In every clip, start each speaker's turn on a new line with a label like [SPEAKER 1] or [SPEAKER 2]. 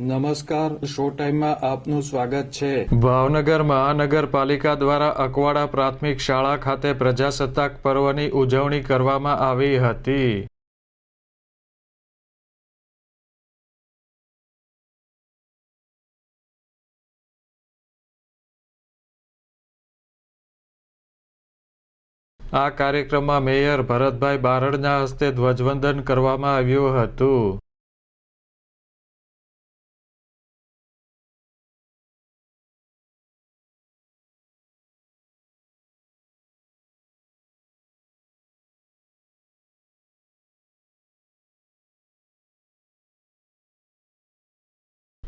[SPEAKER 1] નમસ્કાર, શો ટાઈમમાં આપનું સ્વાગત છે.
[SPEAKER 2] ભાવનગર મહાનગરપાલિકા દ્વારા અકવાડા પ્રાથમિક શાળા ખાતે પ્રજાસત્તાક પર્વની ઉજવણી કરવામાં આવી હતી. આ કાર્યક્રમમાં મેયર ભરતભાઈ બારડના હસ્તે ધ્વજવંદન કરવામાં આવ્યું હતું.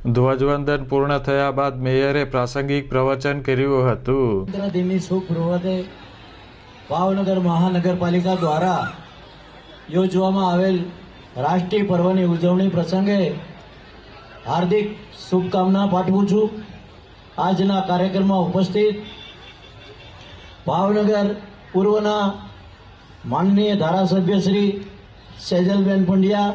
[SPEAKER 2] ધ્વજવંદન પૂર્ણ થયા બાદ મેયરે પ્રાસંગિક પ્રવચન કર્યું હતું.
[SPEAKER 3] દિનની શુભ પ્રભાતે ભાવનગર મહાનગરપાલિકા દ્વારા યોજવામાં આવેલ રાષ્ટ્રીય પર્વની ઉજવણી પ્રસંગે હાર્દિક શુભકામના પાઠવું છું. આજના કાર્યક્રમમાં ઉપસ્થિત ભાવનગર પૂર્વના માનનીય ધારાસભ્ય શ્રી સેજલબેન પંડ્યા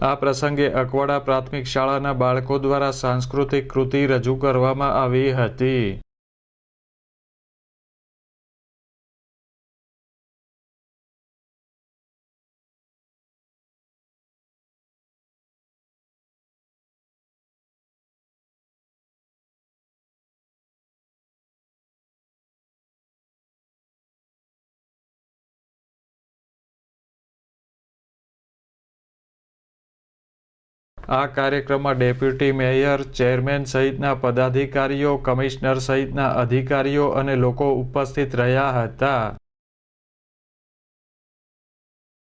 [SPEAKER 2] આ પ્રસંગે અકવાડા પ્રાથમિક શાળાના બાળકો દ્વારા સાંસ્કૃતિક કૃતિ રજૂ કરવામાં આવી હતી. આ કાર્યક્રમમાં ડેપ્યુટી મેયર, ચેરમેન સહિતના પદાધિકારીઓ, કમિશનર સહિતના અધિકારીઓ અને લોકો ઉપસ્થિત રહ્યા હતા.